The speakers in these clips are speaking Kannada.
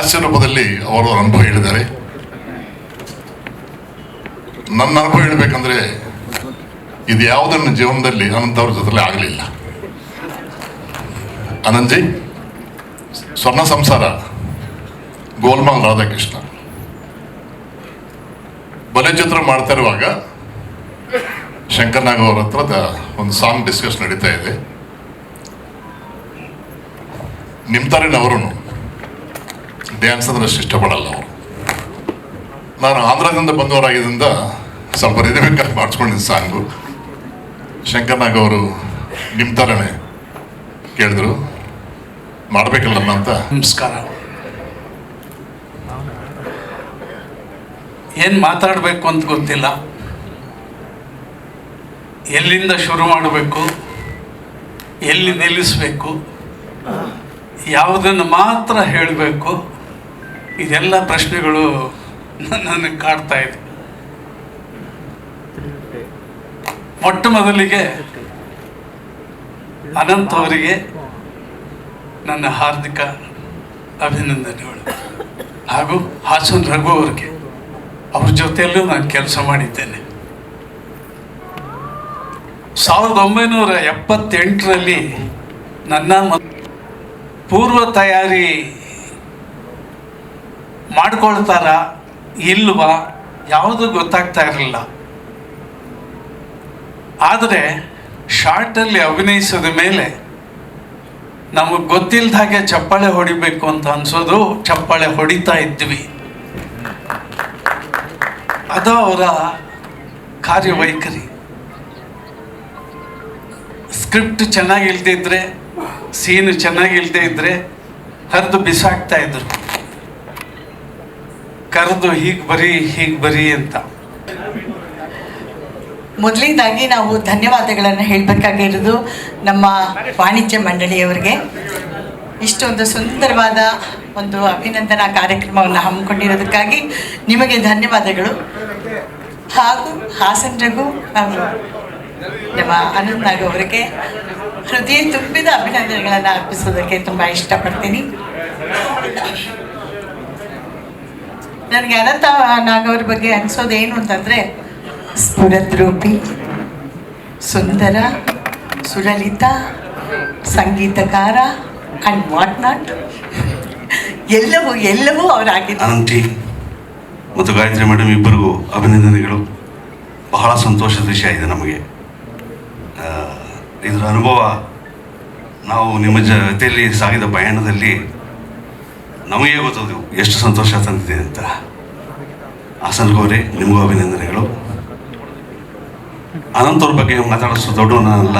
ಹಾಸ್ಯ ರೂಪದಲ್ಲಿ ಅವರು ಅನುಭವ ಹೇಳಿದ್ದಾರೆ. ನನ್ನ ಅನುಭವ ಹೇಳಬೇಕಂದ್ರೆ, ಇದು ಯಾವುದನ್ನು ಜೀವನದಲ್ಲಿ ಅನಂತ ಅವ್ರ ಜೊತೆಲಿ ಆಗಲಿಲ್ಲ. ಅನಂಜಿ ಸ್ವರ್ಣ ಸಂಸಾರ, ಗೋಲ್ಮಾಲ್ ರಾಧಾಕೃಷ್ಣ. ಬಲೆ ಚಿತ್ರ ಮಾಡ್ತಾ ಇರುವಾಗ ಶಂಕರ್ ನಾಗ್ ಅವ್ರ ಒಂದು ಸಾಂಗ್ ಡಿಸ್ಕಸ್ ನಡೀತಾ ಇದೆ. ನಿಮ್ತಾರಿನ ಥರನವರು ಡ್ಯಾನ್ಸ್ ಅಂದ್ರೆ ಅಷ್ಟು ಇಷ್ಟಪಡಲ್ಲ ಅವರು. ನಾನು ಆಂಧ್ರದಿಂದ ಬಂದವರಾಗಿದ್ದರಿಂದ ಸ್ವಲ್ಪ ರಿದಮಿಕ್ಕಾಗಿ ಮಾಡಿಸ್ಕೊಂಡಿದ್ದ ಸಾಂಗು. ಶಂಕರ್ನಾಗ್ ಅವರು ನಿಮ್ಮ ಥರನೇ ಕೇಳಿದ್ರು. ಮಾಡಬೇಕಲ್ಲ ಅಂತ? ನಮಸ್ಕಾರ. ಏನು ಮಾತಾಡಬೇಕು ಅಂತ ಗೊತ್ತಿಲ್ಲ. ಎಲ್ಲಿಂದ ಶುರು ಮಾಡಬೇಕು? ಎಲ್ಲಿ ನಿಲ್ಲಿಸಬೇಕು? ಯಾವುದನ್ನು ಮಾತ್ರ ಹೇಳಬೇಕು? ಇದೆಲ್ಲ ಪ್ರಶ್ನೆಗಳು ನನಗೆ ಕಾಡ್ತಾ ಇದೆ. ಮೊಟ್ಟ ಮೊದಲಿಗೆ ಅನಂತ್ ಅವರಿಗೆ ನನ್ನ ಹಾರ್ದಿಕ ಅಭಿನಂದನೆಗಳು. ಹಾಗೂ ಹಾಸನ್ ರಘು ಅವರಿಗೆ ಅವ್ರ ಜೊತೆಯಲ್ಲೂ ನಾನು ಕೆಲಸ ಮಾಡಿದ್ದೇನೆ. ಸಾವಿರದ ಒಂಬೈನೂರ ಎಪ್ಪತ್ತೆಂಟರಲ್ಲಿ ನನ್ನ ಪೂರ್ವ ತಯಾರಿ ಮಾಡ್ಕೊಳ್ತಾರ, ಇಲ್ವಾ, ಯಾವುದು ಗೊತ್ತಾಗ್ತಾ ಇರಲಿಲ್ಲ. ಆದರೆ, ಶಾರ್ಟಲ್ಲಿ ಅಭಿನಯಿಸಿದ ಮೇಲೆ ನಮಗೆ ಗೊತ್ತಿಲ್ಲದ ಹಾಗೆ ಚಪ್ಪಾಳೆ ಹೊಡಿಬೇಕು ಅಂತ ಅನ್ಸೋದು ಚಪ್ಪಾಳೆ ಹೊಡಿತಾ ಇದ್ವಿ. ಅದು ಅವರ ಕಾರ್ಯವೈಖರಿ. ಸ್ಕ್ರಿಪ್ಟ್ ಚೆನ್ನಾಗಿಲ್ದಿದ್ರೆ ಸೀನು ಚೆನ್ನಾಗಿಲ್ದೇ ಇದ್ರೆ ಹರಿದು ಬಿಸಾಕ್ತಾ ಇದ್ರು. ಕರೆದು ಹೀಗೆ ಬರಿ ಹೀಗೆ ಬರಿ ಅಂತ. ಮೊದಲನೇದಾಗಿ ನಾವು ಧನ್ಯವಾದಗಳನ್ನು ಹೇಳಬೇಕಾಗಿರೋದು ನಮ್ಮ ವಾಣಿಜ್ಯ ಮಂಡಳಿಯವರಿಗೆ. ಇಷ್ಟೊಂದು ಸುಂದರವಾದ ಒಂದು ಅಭಿನಂದನಾ ಕಾರ್ಯಕ್ರಮವನ್ನು ಹಮ್ಮಿಕೊಂಡಿರೋದಕ್ಕಾಗಿ ನಿಮಗೆ ಧನ್ಯವಾದಗಳು. ಹಾಗೂ ಹಾಸನ್ ರಘು ಹಾಗೂ ನಮ್ಮ ಅನಂತ್ ನಾಗ್ ಅವರಿಗೆ ಹೃದಯ ತುಂಬಿದ ಅಭಿನಂದನೆಗಳನ್ನು ಅರ್ಪಿಸೋದಕ್ಕೆ ತುಂಬ ಇಷ್ಟಪಡ್ತೀನಿ. ನನಗೆ ಅನಂತ ನಾಗವ್ರ ಬಗ್ಗೆ ಅನಿಸೋದೇನು ಅಂತಂದರೆ, ಸ್ಫುರದ್ರೂಪಿ, ಸುಂದರ, ಸುಲಲಿತ, ಸಂಗೀತಕಾರ ಆ್ಯಂಡ್ ವಾಟ್ ನಾಟ್ ಎಲ್ಲವೂ ಎಲ್ಲವೂ ಅವರಾಗಿದ್ದು ಅನಂತಿ ಮತ್ತು ಗಾಯತ್ರಿ ಮೇಡಮ್ ಇಬ್ಬರಿಗೂ ಅಭಿನಂದನೆಗಳು. ಬಹಳ ಸಂತೋಷದ ವಿಷಯ ಇದೆ ನಮಗೆ. ಇದರ ಅನುಭವ ನಾವು ನಿಮ್ಮ ಜೊತೆಯಲ್ಲಿ ಸಾಗಿದ ಪಯಣದಲ್ಲಿ ನಮಗೆ ಗೊತ್ತದು ಎಷ್ಟು ಸಂತೋಷ ತಂದಿದೆ ಅಂತ. ಹಾಸನ್ಗೌರೆ ನಿಮಗೂ ಅಭಿನಂದನೆಗಳು. ಅನಂತವ್ರ ಬಗ್ಗೆ ಮಾತಾಡೋಷ್ಟು ದೊಡ್ಡವನಲ್ಲ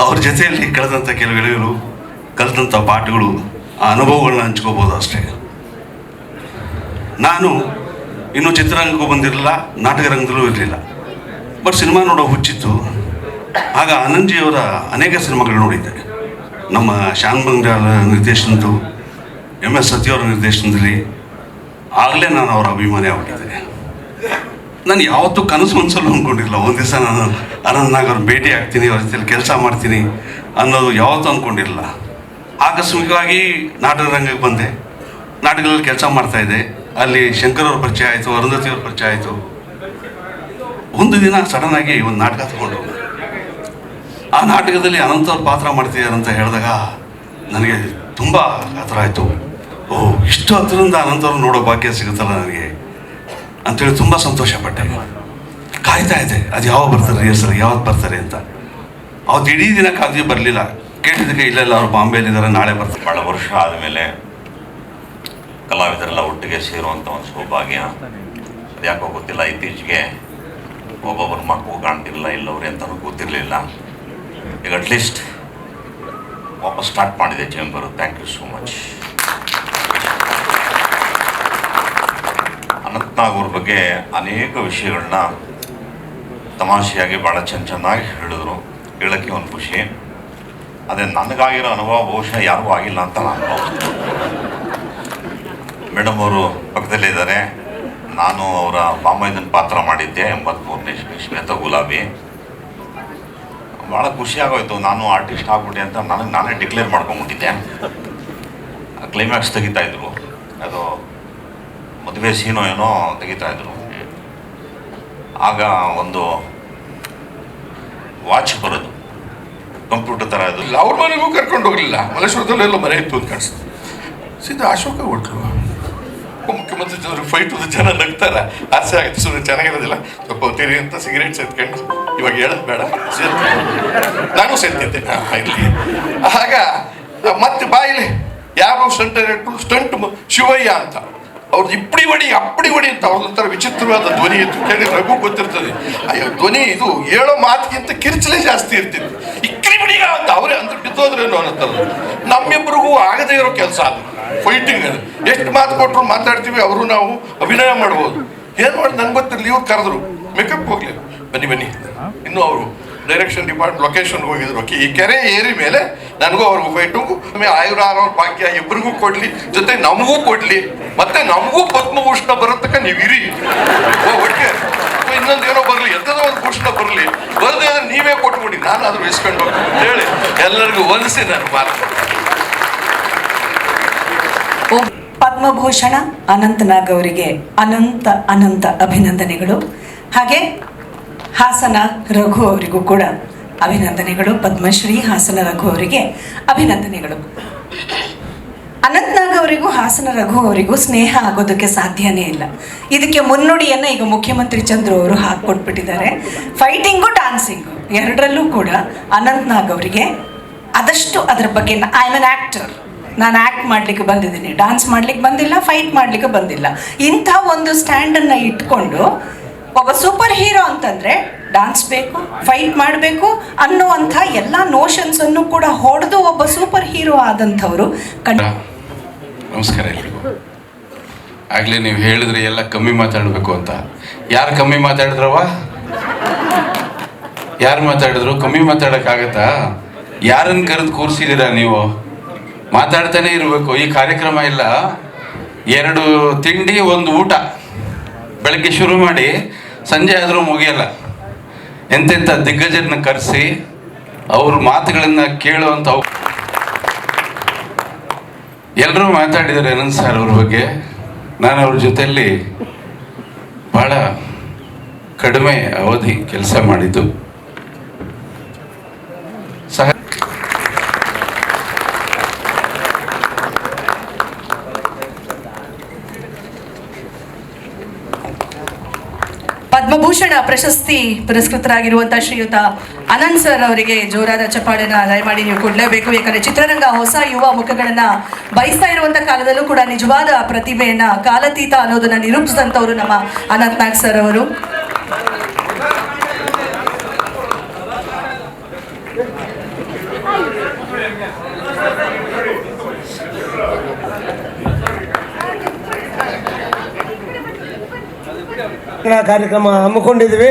ಅವ್ರ ಜೊತೆಯಲ್ಲಿ ಕಳೆದಂಥ ಕೆಲವು ಗೆಳೆಯರು ಕಲಿತಂಥ ಪಾಠಗಳು, ಆ ಅನುಭವಗಳನ್ನ ಹಂಚ್ಕೋಬೋದು ಅಷ್ಟೇ. ನಾನು ಇನ್ನೂ ಚಿತ್ರರಂಗಕ್ಕೂ ಬಂದಿರಲಿಲ್ಲ ನಾಟಕ ರಂಗದಲ್ಲೂ ಇರಲಿಲ್ಲ. ಬಟ್ ಸಿನಿಮಾ ನೋಡೋ ಹುಚ್ಚಿತ್ತು. ಆಗ ಆನಂದ್ಜಿಯವರ ಅನೇಕ ಸಿನಿಮಾಗಳು ನೋಡಿದ್ದೆ. ನಮ್ಮ ಶಾನ್ ಬಂಗಾಲ ನಿರ್ದೇಶನದ್ದು ಎಂ ಎಸ್ ಸತ್ಯವರ ನಿರ್ದೇಶನದಲ್ಲಿ ಆಗಲೇ ನಾನು ಅವರ ಅಭಿಮಾನಿ ಆಗ್ಬಿಟ್ಟಿದ್ದೆ. ನಾನು ಯಾವತ್ತೂ ಕನಸು ಮನಸ್ಸಲ್ಲೂ ಅಂದ್ಕೊಂಡಿಲ್ಲ ಒಂದು ದಿವಸ ನಾನು ಅನಂತ್ ನಾಗ್ ಅವ್ರ ಭೇಟಿ ಆಗ್ತೀನಿ, ಅವ್ರ ಜೊತೆಲಿ ಕೆಲಸ ಮಾಡ್ತೀನಿ ಅನ್ನೋದು ಯಾವತ್ತೂ ಅಂದ್ಕೊಂಡಿರಲಿಲ್ಲ ಆಕಸ್ಮಿಕವಾಗಿ ನಾಟಕ ರಂಗಕ್ಕೆ ಬಂದೆ. ನಾಟಕದಲ್ಲಿ ಕೆಲಸ ಮಾಡ್ತಾ ಇದ್ದೆ. ಅಲ್ಲಿ ಶಂಕರ್ ಅವ್ರ ಪರಿಚಯ ಆಯಿತು ಅರುಂಧತಿ ಅವ್ರ ಪರಿಚಯ ಆಯಿತು. ಒಂದು ದಿನ ಸಡನ್ ಆಗಿ ಒಂದು ನಾಟಕ ತಗೊಂಡು ಆ ನಾಟಕದಲ್ಲಿ ಅನಂತ ಅವ್ರ ಪಾತ್ರ ಮಾಡ್ತಿದ್ದಾರೆ ಅಂತ ಹೇಳಿದಾಗ ನನಗೆ ತುಂಬ ಆಯಿತು. ಓ ಇಷ್ಟು ಹತ್ತಿರದಿಂದ ಅನಂತವ್ರು ನೋಡೋ ಭಾಗ್ಯ ಸಿಗುತ್ತಲ್ಲ ನನಗೆ? ಅಂತೇಳಿ ತುಂಬ ಸಂತೋಷಪಟ್ಟೆ. ಕಾಯ್ತಾ ಇದೆ ಅದು ಯಾವಾಗ ಬರ್ತಾರೆ ರಿಹರ್ಸಲ್ ಯಾವತ್ತು ಬರ್ತಾರೆ ಅಂತ. ಅವತ್ತು ಇಡೀ ದಿನ ಕಾದ್ವಿ ಬರಲಿಲ್ಲ. ಕೇಳಿದ್ದಕ್ಕೆ ಇಲ್ಲ ಇಲ್ಲ, ಅವ್ರು ಬಾಂಬೆಯಲ್ಲಿದ್ದಾರೆ, ನಾಳೆ ಬರ್ತಾರೆ. ಭಾಳ ವರ್ಷ ಆದಮೇಲೆ ಕಲಾವಿದರೆಲ್ಲ ಒಟ್ಟಿಗೆ ಸೇರುವಂಥ ಒಂದು ಸೌಭಾಗ್ಯ. ಅದು ಯಾಕೋ ಗೊತ್ತಿಲ್ಲ, ಇತ್ತೀಚೆಗೆ ಒಬ್ಬೊಬ್ಬರ ಮಕ್ಕಳು ಕಾಣ್ತಿರಲಿಲ್ಲ, ಇಲ್ಲವ್ರೆ ಅಂತಲೂ ಗೊತ್ತಿರಲಿಲ್ಲ. ಈಗ ಅಟ್ಲೀಸ್ಟ್ ವಾಪಸ್ ಸ್ಟಾರ್ಟ್ ಮಾಡಿದೆ chamber thank you so much Anantnag ಬಗ್ಗೆ ಅನೇಕ ವಿಷಯಗಳನ್ನ ತಮಾಷೆಯಾಗಿ ಭಾಳ ಚೆನ್ನ ಚೆನ್ನಾಗಿ ಹೇಳಿದ್ರು. ಹೇಳೋಕ್ಕೆ ಒಂದು ಖುಷಿ. ಅದೇ ನನಗಾಗಿರೋ ಅನುಭವ ಬಹುಶಃ ಯಾರಿಗೂ ಆಗಿಲ್ಲ ಅಂತ ನಾನು ಮೇಡಮ್ ಅವರು ಪಕ್ಕದಲ್ಲೇ ಇದ್ದಾರೆ. ನಾನು ಅವರ ಬಾಮೈದನ್ ಪಾತ್ರ ಮಾಡಿದ್ದೆ, ಎಂಬತ್ಮೂರನೇ ಶ್ವೇತ ಗುಲಾಬಿ. ಭಾಳ ಖುಷಿ ಆಗೋಯ್ತು. ನಾನು ಆರ್ಟಿಸ್ಟ್ ಆಗ್ಬಿಟ್ಟೆ ಅಂತ ನನಗೆ ನಾನೇ ಡಿಕ್ಲೇರ್ ಮಾಡ್ಕೊಂಬಿಟ್ಟಿದ್ದೆ ಕ್ಲೈಮ್ಯಾಕ್ಸ್ ತೆಗಿತಾ ಇದ್ರು. ಅದು ಮದುವೆ ಸೀನೋ ಏನೋ ತೆಗಿತಾ ಇದ್ರು ಆಗ ಒಂದು ವಾಚ್ ಬರೋದು. ಕಂಪ್ಯೂಟರ್ ಥರ ಅದು ಇಲ್ಲ, ಅವ್ರ ಮನೆಗೂ ಕರ್ಕೊಂಡು ಹೋಗಲಿಲ್ಲ. ಮಲ್ಲೇಶ್ವರದಲ್ಲೆಲ್ಲ ಮನೆ ಇತ್ತು ಅಂತ ಕಾಣಿಸ್ತು. ಸೀದಾ ಅಶೋಕ ಹೊಟ್ಲು. ಮುಖ್ಯಮಂತ್ರಿ ಜನರು ಫೈಟ್ ಜನ ನಗ್ತಾರ. ಆಸೆ ಆಗುತ್ತೆ ಸುಮ್ಮನೆ ಚೆನ್ನಾಗಿರೋದಿಲ್ಲ. ಸ್ವಲ್ಪ ಹೊತ್ತೀರಿ ಅಂತ ಸಿಗರೇಟ್ ಸೇರ್ಕೊಂಡು ಇವಾಗ ಹೇಳೋದು ಬೇಡ. ನಾನು ಸೇರ್ತಿದ್ದೆ ಇಲ್ಲಿ ಆಗ, ಮತ್ತೆ ಬಾಯಿಲಿ ಯಾವ ಸ್ಟಂಟ್ ಸ್ಟಂಟ್ ಶಿವಯ್ಯ ಅಂತ. ಅವ್ರದ್ದು ಇಪ್ಪಡಿ ಹೊಡಿ ಅಪ್ಪಡಿ ಹೊಡಿ ಅಂತ ಅವ್ರದೊಂಥರ ವಿಚಿತ್ರವಾದ ಧ್ವನಿ ಇತ್ತು. ಕೇಳಿ ರಘು ಗೊತ್ತಿರ್ತದೆ. ಅಯ್ಯೋ, ಧ್ವನಿ ಇದು ಹೇಳೋ ಮಾತಿಗಿಂತ ಕಿರ್ಚಲೇ ಜಾಸ್ತಿ ಇರ್ತಿತ್ತು. ಇಕ್ಕಡಿ ಬಿಡಿಗ ಅಂತ ಅವರೇ ಅಂದ್ರೆ ಬಿದ್ದೋದ್ರೇನು ಅನ್ನತ್ತಲ್ಲ ನಮ್ಮಿಬ್ಬರಿಗೂ ಆಗದೇ ಇರೋ ಕೆಲಸ ಅದು. ಫೈಟಿಂಗ್ ಎಷ್ಟು ಮಾತು ಕೊಟ್ಟರು ಮಾತಾಡ್ತೀವಿ, ಅವರು ನಾವು ಅಭಿನಯ ಮಾಡ್ಬೋದು. ಏನು ಮಾಡಿ ನಂಗೆ ಗೊತ್ತಿರಲಿ ಇವ್ರು ಕರೆದ್ರು. ಮೇಕಪ್ ಹೋಗ್ಲಿಲ್ಲ. ಬನ್ನಿ ಬನ್ನಿ. ಇನ್ನು ಅವರು. ಡೈರೆಕ್ಷನ್ ಡಿಪಾರ್ಟ್ ಲೊಕೇಶನ್ಗೆ ಹೋಗಿದ್ರು. ಈ ಕೆರೆ ಏರಿ ಮೇಲೆ ನನಗೂ ಅವ್ರಿಗೂ ಫೈಟು ಆಯುರ ಆರೋಗ್ಯ ಭಾಗ್ಯ ಇಬ್ಬರಿಗೂ ಕೊಡ್ಲಿ, ಜೊತೆ ನಮಗೂ ಕೊಡ್ಲಿ, ಮತ್ತೆ ನಮಗೂ ಪದ್ಮಭೂಷಣ ಬರತಕ್ಕ ನೀವು ಇರಿ. ಒಟ್ಟಿಗೆ. ಇನ್ನೊಂದು ಏನೋ ಬರಲಿ ಎಂಥದೋ ಒಂದು ಭೂಷಣ ಬರಲಿ. ಬರದೇ ಅಂದ್ರೆ ನೀವೇ ಕೊಟ್ಬಿಡಿ ನಾನು ಅದ್ರ ಇಸ್ಕೊಂಡು ಹೇಳಿ, ಎಲ್ಲರಿಗೂ ಹೊಲಿಸಿ ನಾನು ಮಾತು. ಪದ್ಮಭೂಷಣ ಅನಂತನಾಗ್ ಅವರಿಗೆ ಅನಂತ ಅನಂತ ಅಭಿನಂದನೆಗಳು. ಹಾಗೆ ಹಾಸನ ರಘು ಅವರಿಗೂ ಕೂಡ ಅಭಿನಂದನೆಗಳು. ಪದ್ಮಶ್ರೀ ಹಾಸನ ರಘು ಅವರಿಗೆ ಅಭಿನಂದನೆಗಳು. ಅನಂತನಾಗ್ ಅವರಿಗೂ, ಹಾಸನ ರಘು ಅವರಿಗೂ ಸ್ನೇಹ ಆಗೋದಕ್ಕೆ ಸಾಧ್ಯನೇ ಇಲ್ಲ. ಇದಕ್ಕೆ ಮುನ್ನುಡಿಯನ್ನು ಈಗ ಮುಖ್ಯಮಂತ್ರಿ ಚಂದ್ರು ಅವರು ಹಾಕ್ಕೊಟ್ಬಿಟ್ಟಿದ್ದಾರೆ ಫೈಟಿಂಗು ಡ್ಯಾನ್ಸಿಂಗು ಎರಡರಲ್ಲೂ ಕೂಡ ಅನಂತನಾಗ್ ಅವರಿಗೆ ಆದಷ್ಟು ಅದರ ಬಗ್ಗೆ ಐ ಆಮ್ ಅನ್ ಆ್ಯಕ್ಟರ್ ನಾನು ಆ್ಯಕ್ಟ್ ಮಾಡಲಿಕ್ಕೆ ಬಂದಿದ್ದೀನಿ. ಡ್ಯಾನ್ಸ್ ಮಾಡ್ಲಿಕ್ಕೆ ಬಂದಿಲ್ಲ ಫೈಟ್ ಮಾಡಲಿಕ್ಕೆ ಬಂದಿಲ್ಲ. ಇಂಥ ಒಂದು ಸ್ಟ್ಯಾಂಡನ್ನು ಇಟ್ಕೊಂಡು ಒಬ್ಬ ಸೂಪರ್ ಹೀರೋ ಅಂತಂದರೆ ಡಾನ್ಸ್ ಬೇಕು ಫೈಟ್ ಮಾಡಬೇಕು ಅನ್ನುವಂಥ ಎಲ್ಲ ನೋಷನ್ಸನ್ನು ಕೂಡ ಹೊಡೆದು ಒಬ್ಬ ಸೂಪರ್ ಹೀರೋ ಆದಂಥವರು ನಮಸ್ಕಾರ ಎಲ್ರಿಗೂ. ಆಗಲೇ ನೀವು ಹೇಳಿದ್ರೆ ಎಲ್ಲ ಕಮ್ಮಿ ಮಾತಾಡಬೇಕು ಅಂತ. ಯಾರು ಕಮ್ಮಿ ಮಾತಾಡಿದ್ರವ ಯಾರು ಮಾತಾಡಿದ್ರು? ಕಮ್ಮಿ ಮಾತಾಡೋಕ್ಕಾಗತ್ತಾ? ಯಾರನ್ನು ಕರೆದು ಕೂರಿಸಿದ್ದೀರಾ ನೀವು? ಮಾತಾಡ್ತಾನೆ ಇರಬೇಕು, ಈ ಕಾರ್ಯಕ್ರಮ ಇಲ್ಲ. ಎರಡು ತಿಂಡಿ, ಒಂದು ಊಟ. ಬೆಳಗ್ಗೆ ಶುರು ಮಾಡಿ ಸಂಜೆ ಆದರೂ ಮುಗಿಯಲ್ಲ. ಎಂತೆಂಥ ದಿಗ್ಗಜರನ್ನ ಕರೆಸಿ ಅವ್ರ ಮಾತುಗಳನ್ನು ಕೇಳುವಂಥ ಎಲ್ಲರೂ ಮಾತಾಡಿದ್ದಾರೆ ಅನಂತ್ ಸರ್ ಅವ್ರ ಬಗ್ಗೆ. ನಾನು ಅವ್ರ ಜೊತೆಯಲ್ಲಿ ಬಹಳ ಕಡಿಮೆ ಅವಧಿ ಕೆಲಸ ಮಾಡಿದ್ದು ಸಹ ಪದ್ಮಭೂಷಣ ಪ್ರಶಸ್ತಿ ಪುರಸ್ಕೃತರಾಗಿರುವಂತಹ ಶ್ರೀಯುತ ಅನಂತ್ ಸರ್ ಅವರಿಗೆ ಜೋರಾದ ಚಪ್ಪಾಳೆನ ದಯಮಾಡಿ ನೀವು ಕೊಡಲೇಬೇಕು. ಯಾಕಂದ್ರೆ ಚಿತ್ರರಂಗ ಹೊಸ ಯುವ ಮುಖಗಳನ್ನ ಬಯಸ್ತಾ ಇರುವಂತ ಕಾಲದಲ್ಲೂ ಕೂಡ ನಿಜವಾದ ಪ್ರತಿಭೆಯನ್ನ ಕಾಲತೀತ ಅನ್ನೋದನ್ನ ನಿರೂಪಿಸಿದಂತವರು ನಮ್ಮ ಅನಂತ್ ನಾಗ್ ಸರ್ ಅವರು. ಕಾರ್ಯಕ್ರಮ ಹಮ್ಮಿಕೊಂಡಿದ್ವಿ.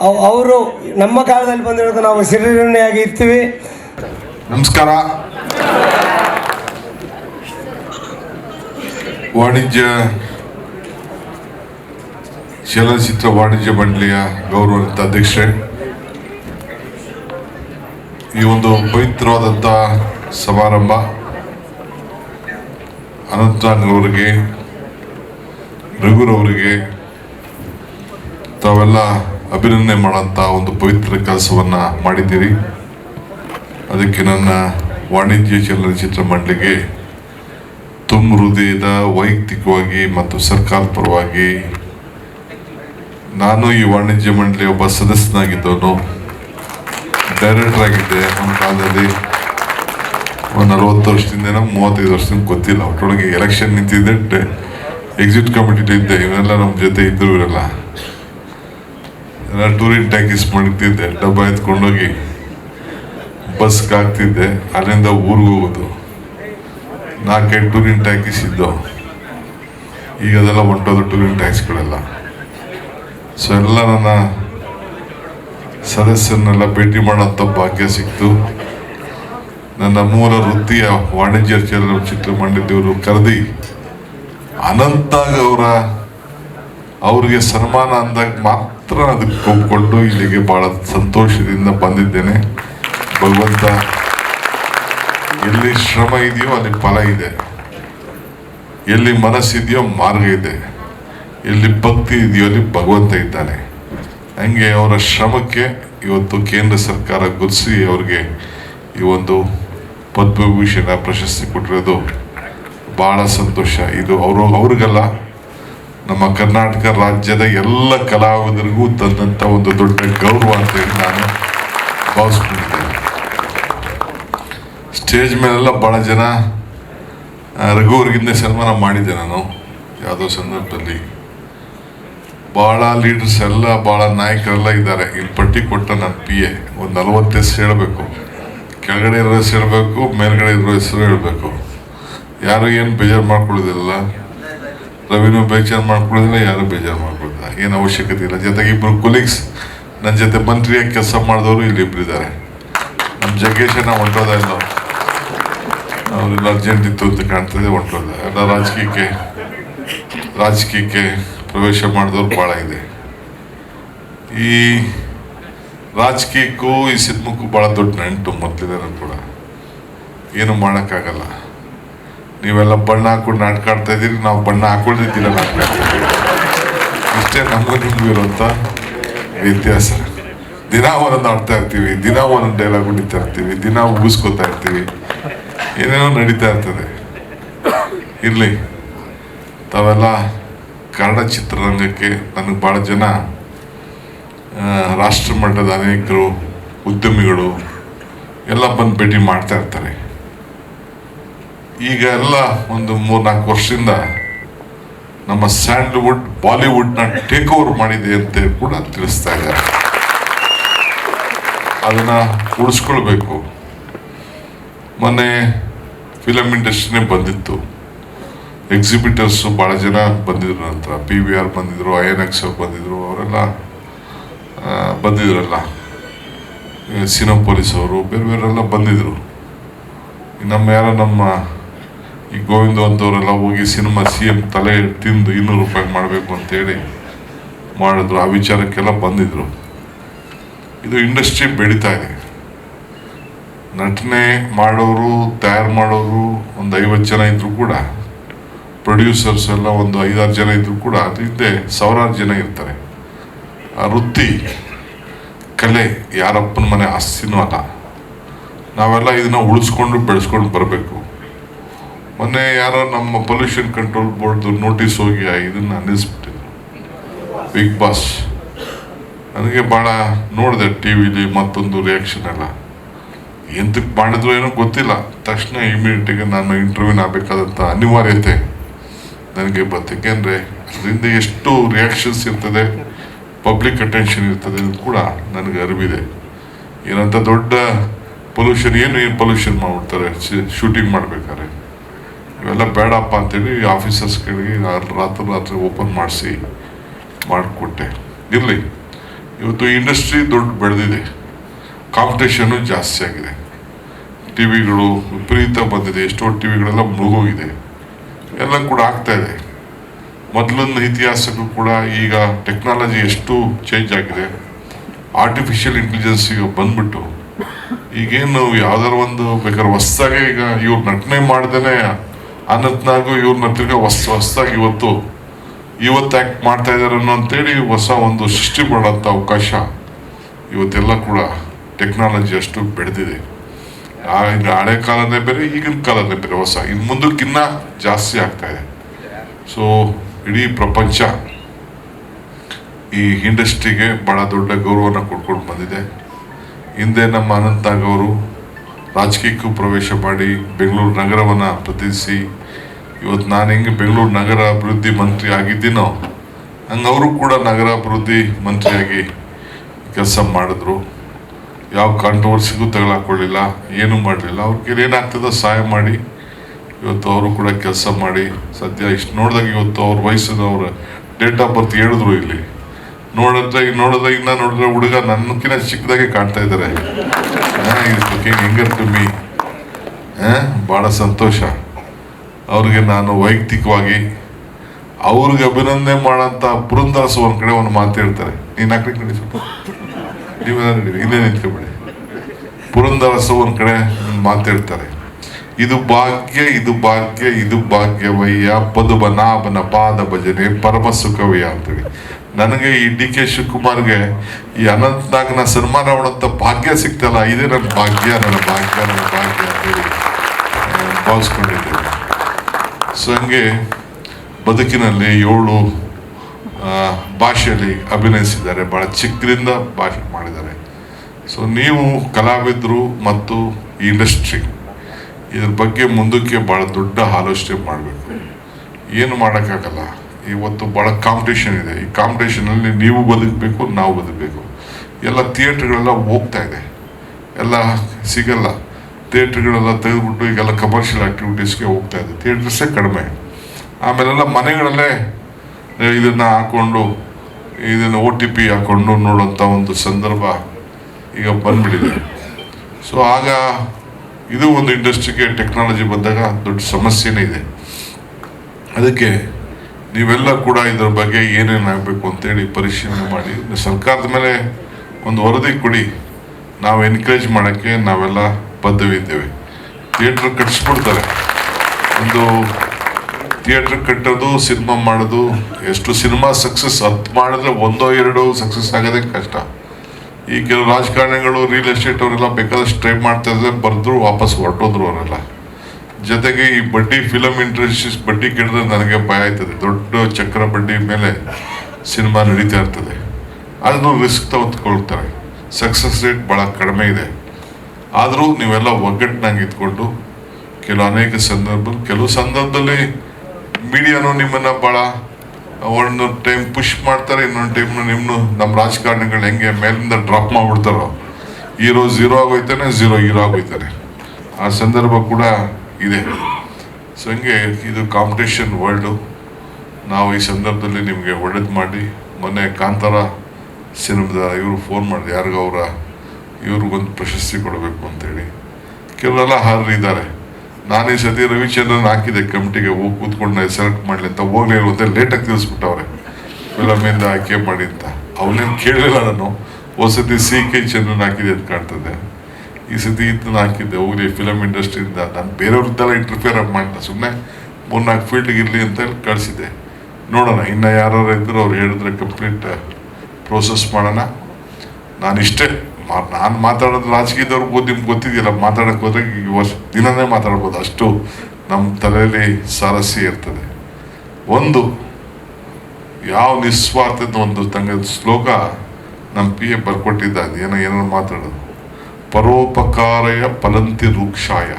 ಅವ್- ಅವರು ನಮ್ಮ ಕಾಲದಲ್ಲಿ ಬಂದಿರೋದು ನಾವು ಸಿರಿಋಣಿಯಾಗಿ ಇರ್ತೀವಿ. ನಮಸ್ಕಾರ. ವಾಣಿಜ್ಯ, ಚಲನಚಿತ್ರ ವಾಣಿಜ್ಯ ಮಂಡಳಿಯ ಗೌರವಾನ್ವಿತ ಅಧ್ಯಕ್ಷೆ ಈ ಒಂದು ಪವಿತ್ರವಾದಂಥ ಸಮಾರಂಭ ಅನಂತನಾಗ್ ಅವರಿಗೆ ರಘುರವರಿಗೆ ತಾವೆಲ್ಲ ಅಭಿನಂದನೆ ಮಾಡೋಂಥ ಒಂದು ಪವಿತ್ರ ಕೆಲಸವನ್ನು ಮಾಡಿದ್ದೀರಿ. ಅದಕ್ಕೆ ನನ್ನ ವಾಣಿಜ್ಯ ಚಲನಚಿತ್ರ ಮಂಡಳಿಗೆ ತುಂಬ ಹೃದಯದ ವೈಯಕ್ತಿಕವಾಗಿ ಮತ್ತು ಸರ್ಕಾರ ಪರವಾಗಿ ನಾನು ಈ ವಾಣಿಜ್ಯ ಮಂಡಳಿ ಒಬ್ಬ ಸದಸ್ಯನಾಗಿದ್ದವನು. ಡೈರೆಕ್ಟರ್ ಆಗಿದ್ದೆ. ನಮ್ಮ ಕಾಲದಲ್ಲಿ ಒಂದು ನಲವತ್ತು ವರ್ಷದಿಂದ ಮೂವತ್ತೈದು ವರ್ಷದಿಂದ ಗೊತ್ತಿಲ್ಲ. ಒಟ್ಟೊಳಗೆ ಎಲೆಕ್ಷನ್ ನಿಂತಿದ್ದೆ ಎಕ್ಸಿಟ್ ಕಮಿಟಿ ಇದ್ದೆ. ಇವರೆಲ್ಲ ನಮ್ಮ ಜೊತೆ ಇದ್ದರೂ ಇವರೆಲ್ಲ ಎಲ್ಲ ಟೂರಿನ್ ಟ್ಯಾಕಿಸ್ ಮಾಡ್ತಿದ್ದೆ ಡಬ್ಬ ಎತ್ಕೊಂಡೋಗಿ ಬಸ್ ಹಾಕ್ತಿದ್ದೆ, ಅಲ್ಲಿಂದ ಊರಿಗೆ ಹೋಗೋದು. ನಾಲ್ಕೈದು ಟೂರಿನ್ ಟ್ಯಾಕಿಸ್ ಇದ್ದವು ಈಗ ಅದೆಲ್ಲ ಹೊಂಟೋದು ಟೂರಿನ್ ಟ್ಯಾಕ್ಸ್ಗಳೆಲ್ಲ ಸೊ ಎಲ್ಲ ನನ್ನ ಸದಸ್ಯರನ್ನೆಲ್ಲ ಭೇಟಿ ಮಾಡೋಂಥ ಭಾಗ್ಯ ಸಿಕ್ತು. ನನ್ನ ಮೂಲ ವೃತ್ತಿಯ ವಾಣಿಜ್ಯ ಚಲನಚಿತ್ರ ಮಂಡಳಿಯವರು ಕರೆದಿ, ಅನಂತಾಗ ಅವರ, ಅವ್ರಿಗೆ ಸನ್ಮಾನ ಅಂದಾಗ ಮಾತ್ರ ಅದಕ್ಕೆ ಒಪ್ಪಿಕೊಂಡು ಇಲ್ಲಿಗೆ ಬಹಳ ಸಂತೋಷದಿಂದ ಬಂದಿದ್ದೇನೆ. ಭಗವಂತ, ಎಲ್ಲಿ ಶ್ರಮ ಇದೆಯೋ ಅಲ್ಲಿ ಫಲ ಇದೆ. ಎಲ್ಲಿ ಮನಸ್ಸಿದೆಯೋ ಮಾರ್ಗ ಇದೆ. ಎಲ್ಲಿ ಭಕ್ತಿ ಇದೆಯೋ ಅಲ್ಲಿ ಭಗವಂತ ಇದ್ದಾನೆ. ಹಂಗೆ ಅವರ ಶ್ರಮಕ್ಕೆ ಇವತ್ತು ಕೇಂದ್ರ ಸರ್ಕಾರ ಗುರುತಿಸಿ ಅವ್ರಿಗೆ ಈ ಒಂದು ಪದ್ಮಭೂಷಣ ಪ್ರಶಸ್ತಿ ಕೊಟ್ಟಿರೋದು ಭಾಳ ಸಂತೋಷ. ಇದು ಅವರು, ಅವ್ರಿಗಲ್ಲ ನಮ್ಮ ಕರ್ನಾಟಕ ರಾಜ್ಯದ ಎಲ್ಲ ಕಲಾವಿದರಿಗೂ ತಂದಂಥ ಒಂದು ದೊಡ್ಡ ಗೌರವ ಅಂತ ಹೇಳಿ ನಾನು ಭಾವಿಸ್ಕೊಂಡಿದ್ದೇನೆ. ಸ್ಟೇಜ್ ಮೇಲೆಲ್ಲ ಭಾಳ ಜನ ರಘುವರ್ಗಿಂದ ಸನ್ಮಾನ ಮಾಡಿದ್ದೆ ನಾನು ಯಾವುದೋ ಸಂದರ್ಭದಲ್ಲಿ. ಭಾಳ ಲೀಡರ್ಸ್ ಎಲ್ಲ ಭಾಳ ನಾಯಕರೆಲ್ಲ ಇದ್ದಾರೆ. ಇಲ್ಲಿ ಪಟ್ಟಿ ಕೊಟ್ಟ ನನ್ನ ಪಿ ಎ ಒಂದು ನಲವತ್ತು ಹೆಸರು ಹೇಳಬೇಕು. ಕೆಳಗಡೆ ಇರೋ ಹೆಸರು ಹೇಳಬೇಕು, ಮೇಲ್ಗಡೆ ಇರೋ ಹೆಸರು ಹೇಳಬೇಕು. ಯಾರು ಏನು ಬೇಜಾರು ಮಾಡ್ಕೊಳ್ಳೋದಿಲ್ಲ. ರವಿನೂ ಬೇಜಾರು ಮಾಡ್ಕೊಳ್ಳೋದಿಲ್ಲ ಯಾರು ಬೇಜಾರು ಮಾಡ್ಕೊಳ್ಳೋದಿಲ್ಲ ಏನು ಅವಶ್ಯಕತೆ ಇಲ್ಲ. ಜೊತೆಗೆ ಇಬ್ಬರು ಕೊಲೀಗ್ಸ್ ನನ್ನ ಜೊತೆ ಮಂತ್ರಿಯಾಗಿ ಕೆಲಸ ಮಾಡಿದವರು ಇಲ್ಲಿ ಇಬ್ರು ಇದ್ದಾರೆ ನಮ್ಮ ಜಗ್ಗೇಶನ ಹೊಂಟೋದ ಇಲ್ಲ? ಅವರೆಲ್ಲ ಅರ್ಜೆಂಟ್ ಇತ್ತು ಅಂತ ಕಾಣ್ತದೆ ಹೊಂಟೋದ. ಎಲ್ಲ ರಾಜಕೀಯಕ್ಕೆ ರಾಜಕೀಯಕ್ಕೆ ಪ್ರವೇಶ ಮಾಡಿದವ್ರು ಭಾಳ ಇದೆ. ಈ ರಾಜಕೀಯಕ್ಕೂ ಈ ಸಿನಿಮಕ್ಕೂ ಭಾಳ ದೊಡ್ಡ ನೆಂಟು ಮೊದಲಿದ್ದಾರೆ ಕೂಡ. ಏನು ಮಾಡೋಕ್ಕಾಗಲ್ಲ. ನೀವೆಲ್ಲ ಬಣ್ಣ ಹಾಕೊಂಡು ನಾಟಕ ಆಡ್ತಾ ಇದ್ದೀರಿ, ನಾವು ಬಣ್ಣ ಹಾಕೊಳ್ದಿದ್ದಿಲ್ಲ ನಾಟಕ? ಆಡ್ತಾ ಇದ್ದೀವಿ. ಇಷ್ಟೇ ನಮಗೂ ನಿಮಗೂ ಇರುವಂಥ ವ್ಯತ್ಯಾಸ ದಿನ ಒಂದೊಂದು ಆಡ್ತಾ ಇರ್ತೀವಿ, ದಿನ ಒಂದೊಂದು ಡೈಲಾಗ್ ಹೊಡಿತಾ ಇರ್ತೀವಿ, ದಿನ ಉಗಿಸ್ಕೊತಾ ಇರ್ತೀವಿ. ಏನೇನೋ ನಡೀತಾ ಇರ್ತದೆ. ಇರಲಿ, ತಾವೆಲ್ಲ ಕನ್ನಡ ಚಿತ್ರರಂಗಕ್ಕೆ ನನಗೆ ಭಾಳ ಜನ ರಾಷ್ಟ್ರ ಮಟ್ಟದ ಅನೇಕರು ಉದ್ಯಮಿಗಳು ಎಲ್ಲ ಬಂದು ಭೇಟಿ ಮಾಡ್ತಾ ಇರ್ತಾರೆ. ಈಗ ಎಲ್ಲ ಒಂದು ಮೂರ್ನಾಲ್ಕು ವರ್ಷದಿಂದ ನಮ್ಮ ಸ್ಯಾಂಡಲ್ವುಡ್ ಬಾಲಿವುಡ್ನ ಟೇಕ್ ಓವರ್ ಮಾಡಿದೆ ಅಂತ ಕೂಡ ತಿಳಿಸ್ತಾ ಇದ್ದಾರೆ. ಅದನ್ನ ಉಳಿಸ್ಕೊಳ್ಬೇಕು. ಮೊನ್ನೆ ಫಿಲಮ್ ಇಂಡಸ್ಟ್ರಿನೇ ಬಂದಿತ್ತು. ಎಕ್ಸಿಬಿಟರ್ಸ್ ಭಾಳ ಜನ ಬಂದಿದ್ರು ನಂತರ. ಪಿ ವಿ ಆರ್ ಬಂದಿದ್ರು ಐ ಎನ್ ಎಕ್ಸ್ ಬಂದಿದ್ರು, ಅವರೆಲ್ಲ ಬಂದಿದ್ರಲ್ಲ. ಸಿನೋ ಪೊಲೀಸ್ ಅವರು, ಬೇರೆ ಬೇರೆಲ್ಲ ಬಂದಿದ್ರು. ನಮ್ಮ ಯಾರೋ ನಮ್ಮ ಈ ಗೋವಿಂದ ಅಂತವರೆಲ್ಲ ಹೋಗಿ ಸಿನಿಮಾ ಸಿ ಎಂ ತಲೆ ತಿಂದು ಇನ್ನೂರು ರೂಪಾಯಿ ಮಾಡಬೇಕು ಅಂತೇಳಿ ಮಾಡಿದ್ರು. ಆ ವಿಚಾರಕ್ಕೆಲ್ಲ ಬಂದಿದ್ರು. ಇದು ಇಂಡಸ್ಟ್ರಿ ಬೆಳೀತಾ ಇದೆ. ನಟನೆ ಮಾಡೋರು, ತಯಾರು ಮಾಡೋರು ಒಂದು ಐವತ್ತು ಜನ ಇದ್ರು ಕೂಡ ಪ್ರೊಡ್ಯೂಸರ್ಸ್ ಎಲ್ಲ ಒಂದು ಐದಾರು ಜನ ಇದ್ರು ಕೂಡ ಅದು ಹಿಂದೆ ಸಾವಿರಾರು ಜನ ಇರ್ತಾರೆ. ಆ ವೃತ್ತಿ, ಕಲೆ ಯಾರಪ್ಪನ ಮನೆ ಆಸ್ತಿನೂ ಅಲ್ಲ ನಾವೆಲ್ಲ ಇದನ್ನ ಉಳಿಸ್ಕೊಂಡು ಬೆಳೆಸ್ಕೊಂಡು ಬರಬೇಕು. ಮೊನ್ನೆ ಯಾರೋ ನಮ್ಮ ಪೊಲ್ಯೂಷನ್ ಕಂಟ್ರೋಲ್ ಬೋರ್ಡ್ ನೋಟಿಸ್ ಹೋಗಿ ಇದನ್ನು ನಿಲ್ಲಿಸ್ಬಿಟ್ಟಿದ್ರು ಬಿಗ್ ಬಾಸ್ ನನಗೆ ಭಾಳ ನೋಡಿದೆ ಟಿ ವಿಲಿ ಮತ್ತೊಂದು ರಿಯಾಕ್ಷನ್ ಎಲ್ಲ. ಎಂತಕ್ಕೆ ಮಾಡಿದ್ರು ಏನೋ ಗೊತ್ತಿಲ್ಲ. ತಕ್ಷಣ ಇಮಿಡಿಯೇಟಿಗೆ ನಾನು ಇಂಟರ್ವ್ಯೂನ ಆಗಬೇಕಾದಂಥ ಅನಿವಾರ್ಯತೆ ನನಗೆ ಬಂತು. ಏಕೆಂದರೆ ಅದರಿಂದ ಎಷ್ಟು ರಿಯಾಕ್ಷನ್ಸ್ ಇರ್ತದೆ ಪಬ್ಲಿಕ್ ಅಟೆನ್ಷನ್ ಇರ್ತದೆ ಕೂಡ ನನಗೆ ಅರಿವಿದೆ. ಏನಂತ ದೊಡ್ಡ ಪೊಲ್ಯೂಷನ್ ಏನು ಏನು ಪೊಲ್ಯೂಷನ್ ಮಾಡ್ಬಿಡ್ತಾರೆ? ಶೂಟಿಂಗ್ ಮಾಡ್ಬೇಕಾದ್ರೆ. ಇವೆಲ್ಲ ಬೇಡಪ್ಪ ಅಂತೇಳಿ ಆಫೀಸರ್ಸ್ಗಳಿಗೆ ರಾತ್ರಿ ರಾತ್ರಿ ಓಪನ್ ಮಾಡಿಸಿ ಮಾಡಿಕೊಟ್ಟೆ. ಇರಲಿ, ಇವತ್ತು ಇಂಡಸ್ಟ್ರಿ ದೊಡ್ಡ ಬೆಳೆದಿದೆ. ಕಾಂಪಿಟೇಷನು ಜಾಸ್ತಿ ಆಗಿದೆ. ಟಿ ವಿಗಳು ವಿಪರೀತ ಬಂದಿದೆ. ಎಷ್ಟೋ ಟಿ ವಿಗಳೆಲ್ಲ ಮುಳುಗೋಗಿದೆ. ಎಲ್ಲ ಕೂಡ ಆಗ್ತಾ ಇದೆ. ಮೊದಲಿನ ಇತಿಹಾಸಕ್ಕೂ ಕೂಡ ಈಗ ಟೆಕ್ನಾಲಜಿ ಎಷ್ಟು ಚೇಂಜ್ ಆಗಿದೆ. ಆರ್ಟಿಫಿಷಿಯಲ್ ಇಂಟೆಲಿಜೆನ್ಸಿಗೆ ಬಂದ್ಬಿಟ್ಟು, ಈಗೇನು ಯಾವ್ದಾರು ಒಂದು ಬೇಕಾದ್ರೆ ಹೊಸ್ದಾಗೆ ಈಗ ಇವ್ರು ನಟನೆ ಮಾಡ್ದೇನೆ ಅನಂತ್ನಾಗು ಇವ್ರನ್ನ ತಿರ್ಗ ಹೊಸ, ಹೊಸದಾಗಿ ಇವತ್ತು ಇವತ್ತು ಆ್ಯಕ್ಟ್ ಮಾಡ್ತಾ ಇದ್ದಾರೆ ಅಂತೇಳಿ ಹೊಸ ಒಂದು ಸೃಷ್ಟಿ ಮಾಡೋಂಥ ಅವಕಾಶ ಇವತ್ತೆಲ್ಲ ಕೂಡ ಟೆಕ್ನಾಲಜಿ ಅಷ್ಟು ಬೆಳೆದಿದೆ. ಆ ಹಳೆ ಕಾಲನೇ ಬೇರೆ, ಈಗಿನ ಕಾಲನೇ ಬೇರೆ ಹೊಸ. ಇನ್ನು ಮುಂದಕ್ಕಿನ್ನ ಜಾಸ್ತಿ ಆಗ್ತಾ ಇದೆ. ಸೊ ಇಡೀ ಪ್ರಪಂಚ ಈ ಇಂಡಸ್ಟ್ರಿಗೆ ಭಾಳ ದೊಡ್ಡ ಗೌರವನ ಕೊಡ್ಕೊಂಡು ಬಂದಿದೆ. ಹಿಂದೆ ನಮ್ಮ ಅನಂತ್ ನಾಗ್ ಅವರು ರಾಜಕೀಯಕ್ಕೂ ಪ್ರವೇಶ ಮಾಡಿ ಬೆಂಗಳೂರು ನಗರವನ್ನು ಪ್ರತಿನಿಧಿಸಿ ಇವತ್ತು ನಾನು ಹೆಂಗೆ ಬೆಂಗಳೂರು ನಗರ ಅಭಿವೃದ್ಧಿ ಮಂತ್ರಿ ಆಗಿದ್ದೀನೋ, ಹಂಗೆ ಅವರು ಕೂಡ ನಗರ ಅಭಿವೃದ್ಧಿ ಮಂತ್ರಿಯಾಗಿ ಕೆಲಸ ಮಾಡಿದ್ರು. ಯಾವ ಕಾಂಟ್ರವರ್ಸಿಗೂ ತಗೊಳಕೊಳ್ಳಿಲ್ಲ ಏನೂ ಮಾಡಲಿಲ್ಲ. ಅವ್ರಿಗೆ ಏನಾಗ್ತದೋ ಸಹಾಯ ಮಾಡಿ, ಇವತ್ತು ಅವರು ಕೂಡ ಕೆಲಸ ಮಾಡಿ. ಸದ್ಯ ಇಷ್ಟು ನೋಡಿದಾಗ ಇವತ್ತು ಅವ್ರ ವಯಸ್ಸಿನ ಅವರ ಡೇಟ್ ಆಫ್ ಬರ್ತ್ ಹೇಳಿದ್ರು ಇಲ್ಲಿ. ನೋಡಿದ್ರೆ ಈಗ ನೋಡಿದ್ರೆ ಇನ್ನ ನೋಡಿದ್ರೆ ಹುಡುಗ ನನ್ನಕ್ಕಿಂತ ಚಿಕ್ಕದಾಗೆ ಕಾಣ್ತಾ ಇದ್ದಾರೆ. ಹೆಂಗರ್ ಟು ಮೀ ಭಾಳ ಸಂತೋಷ. ಅವ್ರಿಗೆ ನಾನು ವೈಯಕ್ತಿಕವಾಗಿ ಅವ್ರಿಗೆ ಅಭಿನಂದನೆ ಮಾಡೋಂಥ ಪುರಂದರಸ ಒಂದು ಕಡೆ ಒಂದು ಮಾತು ಹೇಳ್ತಾರೆ. ನೀನು ಹಾಕ್ಲಿಕ್ಕೆ ನಡಿ ಸ್ವಲ್ಪ ನೀವೇನಾದ್ರು ಇಲ್ಲೇ ನಿಂತ್ಕೊಬೇಡಿ. ಪುರಂದರಸ ಒಂದು ಕಡೆ ಹೇಳ್ತಾರೆ. ಇದು ಭಾಗ್ಯ ಇದು ಭಾಗ್ಯ, ಇದು ಭಾಗ್ಯವಯ್ಯ ಪದುಬನಾಭನ ಪಾದ ಭಜನೆ, ಪರಮ ಸುಖವಯ್ಯ ಅಂತೇಳಿ. ನನಗೆ ಈ ಡಿ ಕೆ ಶಿವಕುಮಾರ್ಗೆ ಈ ಅನಂತನಾಗ್ನ ಸನ್ಮಾನ ಮಾಡೋಂಥ ಭಾಗ್ಯ ಸಿಗ್ತಲ್ಲ ಇದೇ ನನ್ನ ಭಾಗ್ಯ ನನ್ನ ಭಾಗ್ಯ ನನ್ನ ಭಾಗ್ಯ ಅಂತೇಳಿ ಭಾವಿಸ್ಕೊಂಡಿದ್ದೇನೆ. ಸೊ ಹಂಗೆ ಬದುಕಿನಲ್ಲಿ ಏಳು ಭಾಷೆಯಲ್ಲಿ ಅಭಿನಯಿಸಿದ್ದಾರೆ. ಭಾಳ ಚಿಕ್ಕದಿಂದ ಭಾಷೆ ಮಾಡಿದ್ದಾರೆ. ಸೊ ನೀವು ಕಲಾವಿದರು ಮತ್ತು ಇಂಡಸ್ಟ್ರಿ ಇದ್ರ ಬಗ್ಗೆ ಮುಂದಕ್ಕೆ ಭಾಳ ದೊಡ್ಡ ಆಲೋಚನೆ ಮಾಡಬೇಕು. ಏನು ಮಾಡೋಕ್ಕಾಗಲ್ಲ. ಇವತ್ತು ಭಾಳ ಕಾಂಪಿಟೇಷನ್ ಇದೆ. ಈ ಕಾಂಪಿಟೇಷನಲ್ಲಿ ನೀವು ಬದುಕಬೇಕು, ನಾವು ಬದುಕಬೇಕು. ಎಲ್ಲ ಥಿಯೇಟ್ರ್ಗಳೆಲ್ಲ ಹೋಗ್ತಾ ಇದೆ. ಎಲ್ಲ ಸಿಗಲ್ಲ. ಥಿಯೇಟ್ರ್ಗಳೆಲ್ಲ ತೆಗೆದುಬಿಟ್ಟು ಈಗೆಲ್ಲ ಕಮರ್ಷಿಯಲ್ ಆ್ಯಕ್ಟಿವಿಟೀಸ್ಗೆ ಹೋಗ್ತಾ ಇದೆ. ಥಿಯೇಟರ್ಸೇ ಕಡಿಮೆ. ಆಮೇಲೆಲ್ಲ ಮನೆಗಳಲ್ಲೇ ಇದನ್ನು ಹಾಕ್ಕೊಂಡು ಇದನ್ನು ಓ ಟಿ ಪಿ ಹಾಕ್ಕೊಂಡು ನೋಡೋಂಥ ಒಂದು ಸಂದರ್ಭ ಈಗ ಬಂದ್ಬಿಟ್ಟಿದೆ. ಸೊ ಆಗ ಇದು ಒಂದು ಇಂಡಸ್ಟ್ರಿಗೆ ಟೆಕ್ನಾಲಜಿ ಬಂದಾಗ ದೊಡ್ಡ ಸಮಸ್ಯೆನೇ ಇದೆ. ಅದಕ್ಕೆ ನೀವೆಲ್ಲ ಕೂಡ ಇದ್ರ ಬಗ್ಗೆ ಏನೇನು ಆಗಬೇಕು ಅಂತೇಳಿ ಪರಿಶೀಲನೆ ಮಾಡಿ. ಸರ್ಕಾರದ ಮೇಲೆ ಒಂದು ವರದಿ ಕೊಡಿ. ನಾವು ಎನ್ಕರೇಜ್ ಮಾಡೋಕ್ಕೆ ನಾವೆಲ್ಲ ಬದ್ಧವಿದ್ದೇವೆ ಥಿಯೇಟ್ರ್ ಕಟ್ಸ್ಬಿಡ್ತಾರೆ. ಒಂದು ಥಿಯೇಟ್ರ್ ಕಟ್ಟೋದು, ಸಿನಿಮಾ ಮಾಡೋದು, ಎಷ್ಟು ಸಿನಿಮಾ ಸಕ್ಸಸ್ ಹತ್ತು ಮಾಡಿದ್ರೆ ಒಂದೋ ಎರಡೋ ಸಕ್ಸಸ್ ಆಗೋದೇ ಕಷ್ಟ. ಈ ಕೆಲವು ರಾಜಕಾರಣಿಗಳು ರಿಯಲ್ ಎಸ್ಟೇಟ್ ಅವರೆಲ್ಲ ಬೇಕಾದಷ್ಟು ಟ್ರೈ ಮಾಡ್ತಾ ಇದ್ರೆ ಬರೆದ್ರು ವಾಪಸ್ ಹೊರಟೋದ್ರು ಅವರೆಲ್ಲ. ಜೊತೆಗೆ ಈ ಬಡ್ಡಿ ಫಿಲಮ್ ಇಂಡಸ್ಟ್ರೀಸ್ ಬಡ್ಡಿ ಕೇಳಿದ್ರೆ ನನಗೆ ಭಯ ಆಯ್ತದೆ. ದೊಡ್ಡ ಚಕ್ರ ಬಡ್ಡಿ ಮೇಲೆ ಸಿನಿಮಾ ನಡೀತಾ ಇರ್ತದೆ. ಅದನ್ನು ರಿಸ್ಕ್ ತೆಗೆದುಕೊಳ್ತಾರೆ ಸಕ್ಸಸ್ ರೇಟ್ ಭಾಳ ಕಡಿಮೆ ಇದೆ. ಆದರೂ ನೀವೆಲ್ಲ ಒಗ್ಗಟ್ಟಿನಾಗಿ ಇದ್ಕೊಂಡು ಕೆಲವು ಅನೇಕ ಸಂದರ್ಭ, ಕೆಲವು ಸಂದರ್ಭದಲ್ಲಿ ಮೀಡಿಯಾನು ನಿಮ್ಮನ್ನ ಭಾಳ ಒಂದು ಟೈಮ್ ಪುಷ್ ಮಾಡ್ತಾರೆ, ಇನ್ನೊಂದು ಟೈಮ್ ನಿಮ್ಮನ್ನು ನಮ್ಮ ರಾಜಕಾರಣಿಗಳು ಹೆಂಗೆ ಮೇಲಿಂದ ಡ್ರಾಪ್ ಮಾಡಿಬಿಡ್ತಾರೋ. ಹೀರೋ ಝೀರೋ ಆಗೋಯ್ತಾನೆ ಝೀರೋ ಹೀರೋ ಆಗೋಯ್ತಾನೆ. ಆ ಸಂದರ್ಭ ಕೂಡ ಇದೆ. ಸೊ ಹಂಗೆ ಇದು ಕಾಂಪಿಟೇಷನ್ ವರ್ಲ್ಡು ನಾವು ಈ ಸಂದರ್ಭದಲ್ಲಿ ನಿಮಗೆ ಒಳ್ಳೇದು ಮಾಡಿ. ಮೊನ್ನೆ ಕಾಂತಾರ ಸಿನಿಮಾದ ಇವರು ಫೋನ್ ಮಾಡಿದೆ ಯಾರಿಗೂ ಅವರ ಇವ್ರಿಗೊಂದು ಪ್ರಶಸ್ತಿ ಕೊಡಬೇಕು ಅಂತೇಳಿ. ಕೆಲವರೆಲ್ಲ ಹಾರಿದ್ದಾರೆ ನಾನು ಈ ಸತಿ ರವಿಚಂದ್ರನ್ ಹಾಕಿದೆ ಕಮಿಟಿಗೆ, ಹೋಗಿ ಕೂತ್ಕೊಂಡು ಸೆಲೆಕ್ಟ್ ಮಾಡಲಿ ಅಂತ ಹೋಗ್ಲೇ ಅಂತ ಲೇಟಾಗಿ ತಿಳಿಸ್ಬಿಟ್ಟವ್ರೆ. ಫಿಲಮಿಂದ ಆಯ್ಕೆ ಮಾಡಿ ಅಂತ. ಅವನೇನು ಕೇಳಲಿಲ್ಲ ನಾನು. ಹೋದ ಸತಿ ಸಿ ಕೆ ಚಂದ್ರನ್ ಹಾಕಿದೆ ಅಂತ ಕಾಣ್ತದೆ. ಈ ಸತಿ ಇದನ್ನ ಹಾಕಿದ್ದೆ, ಹೋಗ್ಲಿ ಫಿಲಮ್ ಇಂಡಸ್ಟ್ರಿಯಿಂದ ನಾನು ಬೇರೆಯವ್ರದ್ದೆಲ್ಲ ಇಂಟರ್ಫಿಯರ್ ಮಾಡಿಲ್ಲ. ಸುಮ್ಮನೆ ಮೂರ್ನಾಲ್ಕು ಫೀಲ್ಡ್ಗೆ ಇರಲಿ ಅಂತ ಹೇಳಿ ಕಳಿಸಿದ್ದೆ. ನೋಡೋಣ, ಇನ್ನು ಯಾರು ಇದ್ದರೂ ಅವ್ರು ಹೇಳಿದ್ರೆ ಕಂಪ್ಲೀಟ್ ಪ್ರೋಸೆಸ್ ಮಾಡೋಣ. ನಾನು ಇಷ್ಟೇ ಮಾ- ನಾನು ಮಾತಾಡೋದು ರಾಜಕೀಯದವ್ರು ನಿಮ್ಗೆ ಗೊತ್ತಿದೆಯಲ್ಲ ಮಾತಾಡೋಕೆ ಹೋದ್ರೆ ಈ ವರ್ಷ ದಿನನೇ ಮಾತಾಡ್ಬೋದು. ಅಷ್ಟು ನಮ್ಮ ತಲೆಯಲ್ಲಿ ಸಾರಸ್ಯ ಇರ್ತದೆ. ಒಂದು, ಯಾವ ನಿಸ್ವಾರ್ಥದ ಒಂದು ತಂಗ ಶ್ಲೋಕ ನಮ್ಮ ಪಿ ಎ ಬರ್ಕೊಟ್ಟಿದ್ದ ಏನೋ ಏನೋ ಮಾತಾಡೋದು. ಪರೋಪಕಾರಯ ಫಲಂತಿ ವೃಕ್ಷಾಯ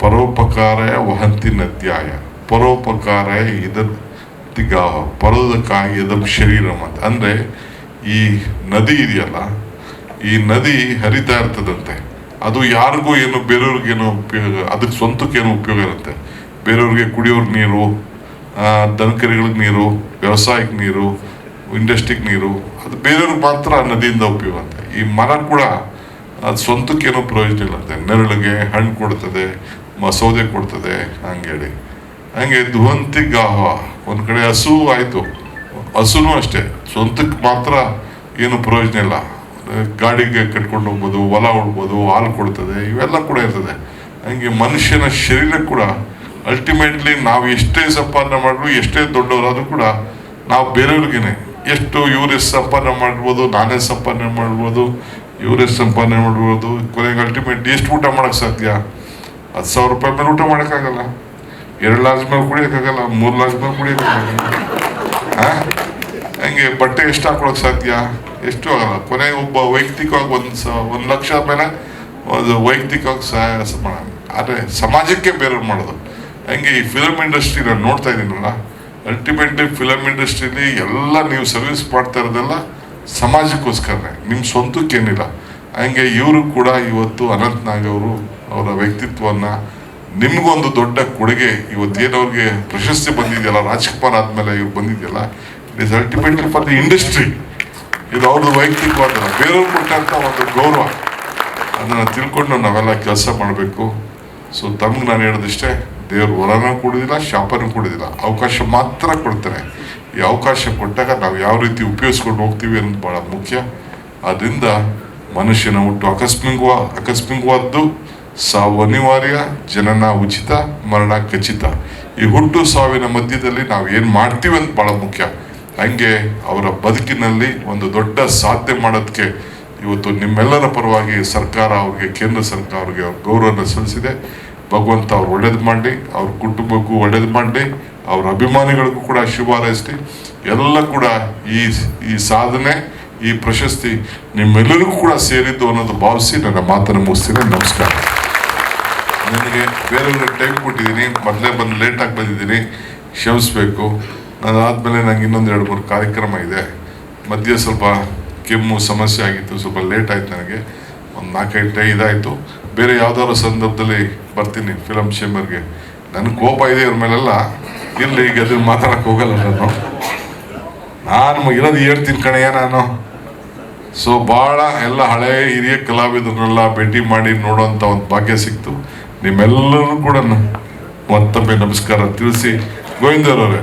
ಪರೋಪಕಾರಯ ವಹಂತಿ ನದ್ಯಾಯ, ಪರೋಪಕಾರಯ ಪರೋದ ಕಾಯಿ ಇದಂ ಶರೀರ ಅಂತ ಅಂದರೆ ಈ ನದಿ ಇದೆಯಲ್ಲ ಈ ನದಿ ಹರಿತಾ ಇರ್ತದಂತೆ. ಅದು ಯಾರಿಗೂ ಏನು ಬೇರೆಯವ್ರಿಗೇನು ಉಪಯೋಗ ಅದಕ್ಕೆ ಸ್ವಂತಕ್ಕೇನು ಉಪಯೋಗ ಇರುತ್ತೆ? ಬೇರೆಯವ್ರಿಗೆ ಕುಡಿಯೋರ್ ನೀರು ದನಕರಿಗಳಿಗೆ ನೀರು, ವ್ಯವಸಾಯಕ್ಕೆ ನೀರು, ಇಂಡಸ್ಟ್ರಿಗೆ ನೀರು, ಅದು ಬೇರೆಯವ್ರಿಗೆ ಮಾತ್ರ ನದಿಯಿಂದ ಉಪಯೋಗ ಅಂತ. ಈ ಮರ ಕೂಡ ಅದು ಸ್ವಂತಕ್ಕೇನು ಪ್ರಯೋಜನ ಇಲ್ಲಂತೆ ನೆರಳಿಗೆ ಹಣ್ಣು ಕೊಡ್ತದೆ, ಮಸೌದೆ ಸೌದೆ ಕೊಡ್ತದೆ ಹಂಗೇಳಿ ಹಂಗೆ ಧ್ವಂತಿ ಗಾಹ, ಒಂದು ಕಡೆ ಹಸು ಆಯಿತು. ಹಸುನು ಅಷ್ಟೇ, ಸ್ವಂತಕ್ಕೆ ಮಾತ್ರ ಏನು ಪ್ರಯೋಜನ ಇಲ್ಲ. ಗಾಡಿಗೆ ಕಟ್ಕೊಂಡು ಹೋಗ್ಬೋದು, ಹೊಲ ಉಳ್ಬೋದು ಹಾಲು ಕೊಡ್ತದೆ, ಇವೆಲ್ಲ ಕೂಡ ಇರ್ತದೆ. ಹಂಗೆ ಮನುಷ್ಯನ ಶರೀರ ಕೂಡ ಅಲ್ಟಿಮೇಟ್ಲಿ ನಾವು ಎಷ್ಟೇ ಸಂಪಾದನೆ ಮಾಡಿದ್ರು, ಎಷ್ಟೇ ದೊಡ್ಡವರಾದ್ರೂ ಕೂಡ ನಾವು ಬೇರೆಯವ್ರಿಗೇನೆ ಎಷ್ಟು ಇವ್ರು ಎಷ್ಟು ಸಂಪಾದನೆ ಮಾಡ್ಬೋದು, ನಾನೇ ಸಂಪಾದನೆ ಮಾಡ್ಬೋದು, ಇವ್ರು ಎಷ್ಟು ಸಂಪಾದನೆ ಮಾಡ್ಬೋದು, ಕೊನೆಗೆ ಅಲ್ಟಿಮೇಟ್ ಎಷ್ಟು ಊಟ ಮಾಡೋಕ್ಕೆ ಸಾಧ್ಯ? ಹತ್ತು ಸಾವಿರ ರೂಪಾಯಿ ಮೇಲೆ ಊಟ ಮಾಡೋಕ್ಕಾಗಲ್ಲ. ಎರಡು ಲಾಜ್ ಮೇಲೆ ಕುಡಿಯೋಕ್ಕಾಗಲ್ಲ, ಮೂರು ಲಾಜ್ ಮೇಲೆ ಕುಡಿಯೋಕ್ಕಾಗಲ್ಲ. ಹಾಂ ಹಂಗೆ ಬಟ್ಟೆ ಎಷ್ಟು ಹಾಕೊಳಕ್ಕೆ ಸಾಧ್ಯ? ಎಷ್ಟು ಆಗಲ್ಲ ಕೊನೆಗೆ ಒಬ್ಬ ವೈಯಕ್ತಿಕವಾಗಿ ಒಂದು ಸ, ಒಂದು ಲಕ್ಷ ಮೇಲೆ ಒಂದು ವೈಯಕ್ತಿಕವಾಗಿ ಸಹಾಯ ಮಾಡೋಣ ಆದರೆ ಸಮಾಜಕ್ಕೆ ಬೇರೆಯವ್ರು ಮಾಡೋದು. ಹಂಗೆ ಈ ಫಿಲಮ್ ಇಂಡಸ್ಟ್ರಿ ನಾನು ನೋಡ್ತಾ ಇದ್ದೀನಲ್ಲ ಅಲ್ಟಿಮೇಟ್ಲಿ ಫಿಲಮ್ ಇಂಡಸ್ಟ್ರೀಲಿ ಎಲ್ಲ ನೀವು ಸರ್ವಿಸ್ ಮಾಡ್ತಾ ಇರೋದೆಲ್ಲ ಸಮಾಜಕ್ಕೋಸ್ಕರನೇ ನಿಮ್ಮ ಸ್ವಂತಕ್ಕೇನಿಲ್ಲ ಹಂಗೆ ಇವರು ಕೂಡ ಇವತ್ತು ಅನಂತ್ ನಾಗ್ ಅವರು, ಅವರ ವ್ಯಕ್ತಿತ್ವವನ್ನು ನಿಮಗೊಂದು ದೊಡ್ಡ ಕೊಡುಗೆ, ಇವತ್ತು ಅವ್ರಿಗೆ ಪ್ರಶಸ್ತಿ ಬಂದಿದೆಯಲ್ಲ, ರಾಜ್ಕುಮಾರ್ ಆದಮೇಲೆ ಇವ್ರು ಬಂದಿದೆಯಲ್ಲ it is ultimately for the industry ಇದು ಅವ್ರದ್ದು ವೈಯಕ್ತಿಕವಾದ ಬೇರೆಯವ್ರು ಕೊಟ್ಟಂಥ ಒಂದು ಗೌರವ. ಅದನ್ನು ತಿಳ್ಕೊಂಡು ನಾವೆಲ್ಲ ಕೆಲಸ ಮಾಡಬೇಕು. ಸೊ ತಮ್ಗೆ ನಾನು ಹೇಳೋದಿಷ್ಟೇ ದೇವ್ರು ವರನ ಕೊಡೋದಿಲ್ಲ, ಶಾಪನೂ ಕೊಡೋದಿಲ್ಲ. ಅವಕಾಶ ಮಾತ್ರ ಕೊಡ್ತಾರೆ. ಈ ಅವಕಾಶ ಕೊಟ್ಟಾಗ ನಾವು ಯಾವ ರೀತಿ ಉಪಯೋಗಿಸ್ಕೊಂಡು ಹೋಗ್ತೀವಿ ಅನ್ನೋದು ಭಾಳ ಮುಖ್ಯ. ಅದರಿಂದ ಮನುಷ್ಯನ ಹುಟ್ಟು ಆಕಸ್ಮಿಕ ಅಕಸ್ಮಿಕವಾದ್ದು ಸಾವು ಅನಿವಾರ್ಯ, ಜನನ ಉಚಿತ, ಮರಣ ಖಚಿತ. ಈ ಹುಟ್ಟು ಸಾವಿನ ಮಧ್ಯದಲ್ಲಿ ನಾವು ಏನು ಮಾಡ್ತೀವಿ ಅಂತ ಭಾಳ ಮುಖ್ಯ. ಹಂಗೆ ಅವರ ಬದುಕಿನಲ್ಲಿ ಒಂದು ದೊಡ್ಡ ಸಾಧನೆ ಮಾಡೋದಕ್ಕೆ ಇವತ್ತು ನಿಮ್ಮೆಲ್ಲರ ಪರವಾಗಿ ಸರ್ಕಾರ ಅವ್ರಿಗೆ, ಕೇಂದ್ರ ಸರ್ಕಾರ ಅವ್ರಿಗೆ ಅವ್ರ ಗೌರವನ ಸಲ್ಲಿಸಿದೆ. ಭಗವಂತ ಅವ್ರು ಒಳ್ಳೇದು ಮಾಡಲಿ, ಅವ್ರ ಕುಟುಂಬಕ್ಕೂ ಒಳ್ಳೇದು ಮಾಡಲಿ, ಅವ್ರ ಅಭಿಮಾನಿಗಳಿಗೂ ಕೂಡ ಶುಭ ಹಾರೈಸ್ಲಿ ಎಲ್ಲ ಕೂಡ ಈ ಈ ಸಾಧನೆ, ಈ ಪ್ರಶಸ್ತಿ ನಿಮ್ಮೆಲ್ಲರಿಗೂ ಕೂಡ ಸೇರಿದ್ದು ಅನ್ನೋದು ಭಾವಿಸಿ ನನ್ನ ಮಾತನ್ನು ಮುಗಿಸ್ತೀನಿ. ನಮಸ್ಕಾರ. ನನಗೆ ಬೇರೆ ಟೈಮ್ ಕೊಟ್ಟಿದ್ದೀನಿ. ಮೊದಲೇ ಬಂದು ಲೇಟಾಗಿ ಬಂದಿದ್ದೀನಿ. ಕ್ಷಮಿಸ್ಬೇಕು. ಅದಾದಮೇಲೆ ನಂಗೆ ಇನ್ನೊಂದು ಎರಡು ಮೂರು ಕಾರ್ಯಕ್ರಮ ಇದೆ. ಮಧ್ಯೆ ಸ್ವಲ್ಪ ಕೆಮ್ಮು ಸಮಸ್ಯೆ ಆಗಿತ್ತು, ಸ್ವಲ್ಪ ಲೇಟ್ ಆಯ್ತು ನನಗೆ. ಒಂದು ನಾಲ್ಕೈದು ಟೈ ಇದಾಯಿತು. ಬೇರೆ ಯಾವ್ದಾದ್ರು ಸಂದರ್ಭದಲ್ಲಿ ಬರ್ತೀನಿ ಫಿಲಮ್ ಚೇಂಬರ್ಗೆ ನನಗೆ ಕೋಪ ಇದೆ ಇವ್ರ ಮೇಲೆಲ್ಲ. ಇರಲಿ, ಈಗ ಅದನ್ನ ಮಾತಾಡಕ್ಕೆ ಹೋಗಲ್ಲ ನಾನು. ನಾನು ಇರೋದು ಹೇಳ್ತೀನಿ ಕಣೆಯ ನಾನು. ಸೊ ಭಾಳ ಎಲ್ಲ ಹಳೆ ಹಿರಿಯ ಕಲಾವಿದರನ್ನೆಲ್ಲ ಭೇಟಿ ಮಾಡಿ ನೋಡೋಂಥ ಒಂದು ಭಾಗ್ಯ ಸಿಕ್ತು. ನಿಮ್ಮೆಲ್ಲರೂ ಕೂಡ ಮತ್ತೊಮ್ಮೆ ನಮಸ್ಕಾರ ತಿಳಿಸಿ ಗೋವಿಂದರವರೇ.